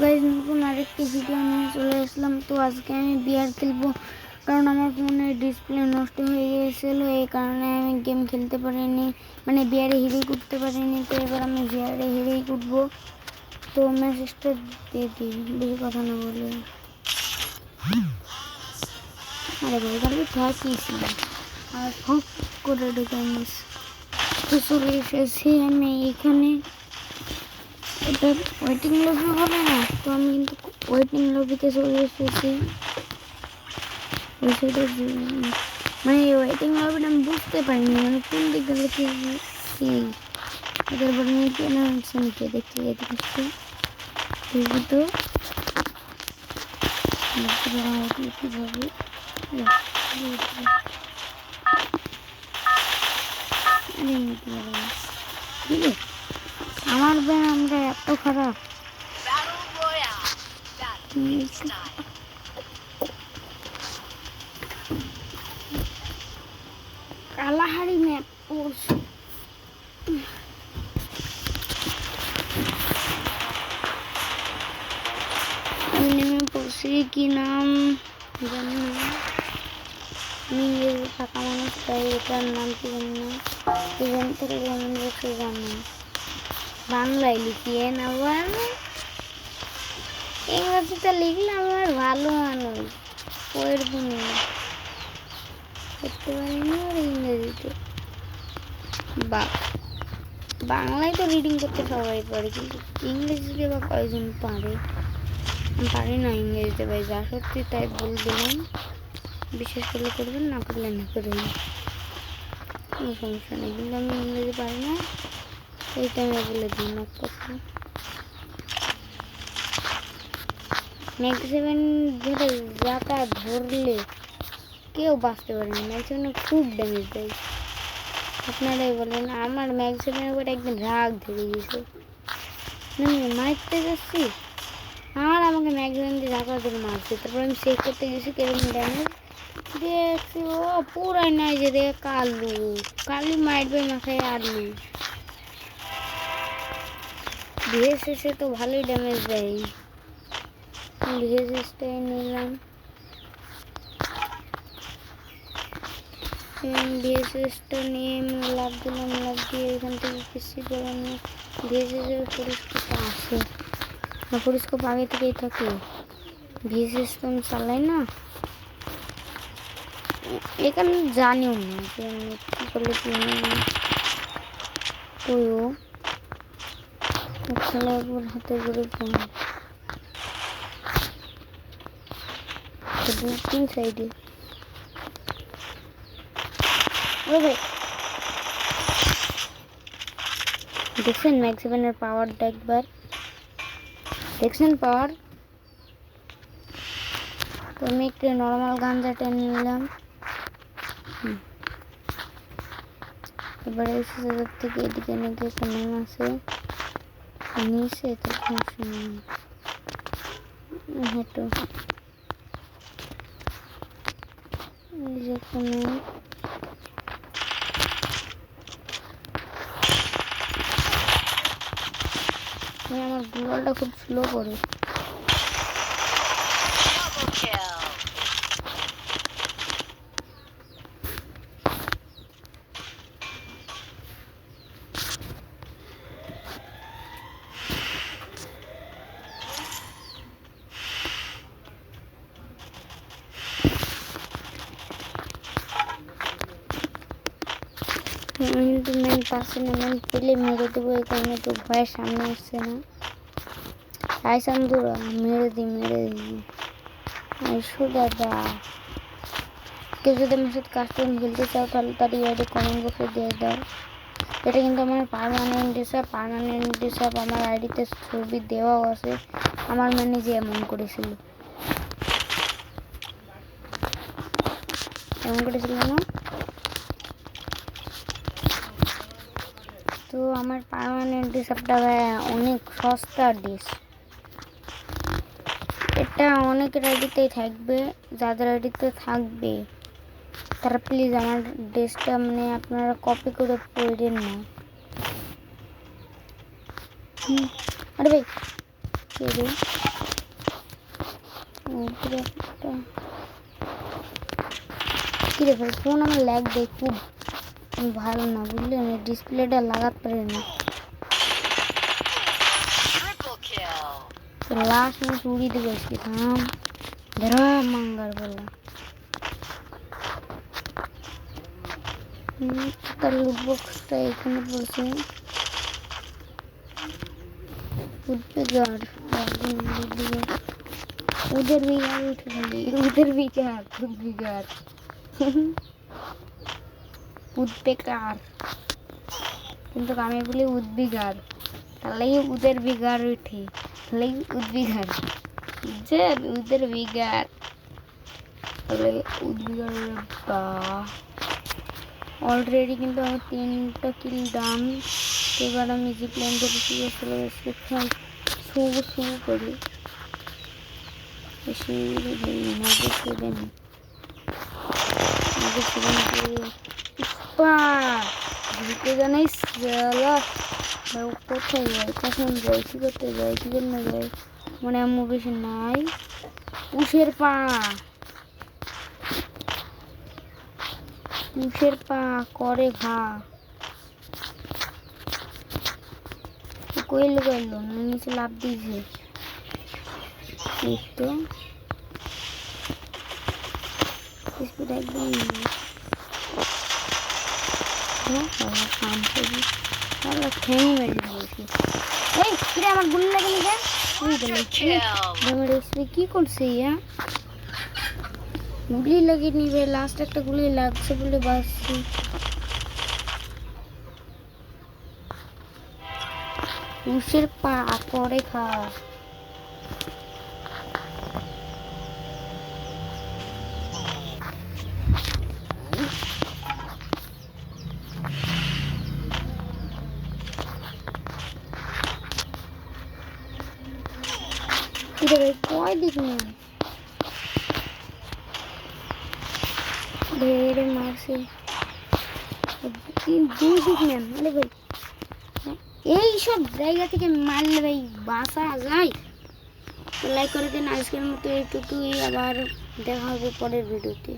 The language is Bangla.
গাইজ নতুন আরেকটি ভিডিও নিয়ে চলে আসলাম। তো আজকে আমি বিয়ার খেলব। কারণ আমার ফোনের ডিসপ্লে নষ্ট হয়ে গিয়েছিল, এই কারণে আমি গেম খেলতে পারিনি। মানে বিয়ারে হিরেই উঠতে পারিনি, তো এবার আমি বিয়ারে হিরেই উঠবো তো মেসেজটা দিয়ে দিই, বেশি কথা না বলে। আরে ভাই তাহলে থাকিস আর খুব করে ঢুকে নিস তো চলে এসেছি আমি এখানে। এটা ওয়েটিং লবি হবে না, তো আমি কিন্তু ওয়েটিং লবিতে চলে এসেছি। মানে ওয়েটিং লবিটা আমি বুঝতে পারিনি মানে কোন দিক গেলে কি এদের বড় নিয়ে কেন হচ্ছে নিচে দেখতে যেতে পারছি তো। কীভাবে ঠিক আছে আমার আমরা এত খারাপ। কালাহারি ম্যাপ আমি নেমে পড়ছি কি নাম জানি না। থাকা মানুষ তাই এটার নাম কি জানি না। কি থেকে জানি বাংলায় লিখিয়ে লিখিয়েন আবার ইংরেজিতে লিখলে আমার ভালো মানুষ গুণে। করতে পারিনি আর ইংরেজিতে। বা, বাংলায় তো রিডিং করতে সবাই পারে, কিন্তু ইংরেজিতে বা কয়জন পারে? আমি পারি না ইংরেজিতে ভাই, যা সত্যি তাই বল দিলাম বিশেষ করলে করবেন, না করলে না করবেন। কোনো সমস্যা নেই, কিন্তু আমি ইংরেজি পারি না। এই টাইমে বলে দিই না কথা ম্যাক্সিমাম ধরে যাতা ধরলে কেউ বাঁচতে পারে না ম্যাক্সিমাম খুব ড্যামেজ দেয়। আপনারাই বলেন, আমার ম্যাক্সিমামের উপর একদিন রাগ ধরে গেছে। আমি মারতে যাচ্ছি। আর আমাকে ম্যাক্সিমাম দিয়ে ঢাকা ধরে মারছে। তারপর আমি চেক করতে গেছি কীরকম ড্যামেজ দেখছি, ও পুরাই নাই যে রে কালু। কালি মারবে মাথায় আলু ভিএসএসে তো ভালোই ড্যামেজ দেয়। ভিএসএসটাই নিলাম। ভিএসএসটা নিয়ে লাভ দিলাম, লাভ দিয়ে এখান থেকে কিছু নেই ভিএসএসের পরিষ্কার আছে। না পরিষ্কার আগে থেকেই থাকে। ভিএসএস তো আমি চালাই না। এখানে জানিও না যে আমি কী করলে কি তৈও খেলা একবার হাতে করে তিন সাইডে। দেখছেন ম্যাক্সিমানের পাওয়ারটা একবার? দেখছেন পাওয়ার তো আমি একটু নর্মাল গাঞ্জা টেনে নিলাম। এবারে থেকে এদিকে নাকি একটা নাম আছে। নিচে তখন শুনুন হেঁটো এই যেখানে মানে আমার গুগলটা খুব স্লো করে কিন্তু মেন পাশে না মেন পেলে মেরে দেবো, এই কারণে তো ভয়ের সামনে আসছে না। আই সান্দুরা, মেরে দিই মেরে দিই। আইসো দাদা কেউ যদি আমার সাথে কাস্টম খেলতে চাও, তাহলে তার ইয়ারে কমেন্ট বক্সে দিয়ে দাও। এটা কিন্তু আমার পারমানেন্ট ডিসাপ পারমানেন্ট ডিসাপ আমার আইডিতে ছবি দেওয়াও আছে। আমার মানে যে এমন করেছিল। এমন করেছিল না তো আমার পার্মানেন্ট ডিসটা অনেক সস্তা ডিস এটা অনেকের আইডিতেই থাকবে, যাদের আইডিতে থাকবে, তারা প্লিজ আমার ড্রেসটা মানে আপনারা কপি করে পড়েন না। আরে ভাই উপরে একটা কিরে ভাই ফোন আমার ল্যাগ দেয় খুব। ভালো না বুঝলি আমি ডিসপ্লেটা লাগাতে পারি না Triple kill. তো লাস্ট আমি চুরি দিকে এসেছি থাম ধরা মাঙ্গার বলা হুম, তার লুট বক্সটা এখানে পড়ছে উঠবে গার উদের বিঘার উঠে গেলি উদের বিঘার উদ বিঘার উদ্বেকার কিন্তু আমি বলি উদ্বিগার। তাহলে উদের বিঘার উঠে। তাহলে উদ্বিঘার যে উদের বিঘার তাহলে উদ্বিঘার বা। অলরেডি কিন্তু আমার তিনটা কিল ডান এবার আমি যে প্ল্যান চলে গেছি শুরু শুরু করি। মজা পা ঘুরতে জানাই সালা ভাই কোথায় যাই কখন যাই কী করতে যাই কী জন্য যাই মানে আম্মু বেশি নাই উষের পা উষের পা করে ঘা কই লুকাইলো নিচে লাভ দিয়েছে তো স্পিড একদম। হ্যাঁ, বাবা, শান্ত জি। বাবা, ঠ্যাঙে মেরে দিয়েছি। এই, কিরে, আমার গুলি লাগেনি কেন? ওই তো Triple লাগছে। kill. আমার এক্সপি কি করছে ইয়া গুলি লাগেনি ভাই লাস্ট একটা গুলি লাগছে বলে বাঁচছি উষের পা করে খা কিরে ভাই কয় দিক নেই দিক ভাই। এই সব জায়গা থেকে মারলে ভাই বাসা যায়। লাইক করে দিন, আজকের মতো এইটুকুই। আবার দেখা হবে পরের ভিডিওতে।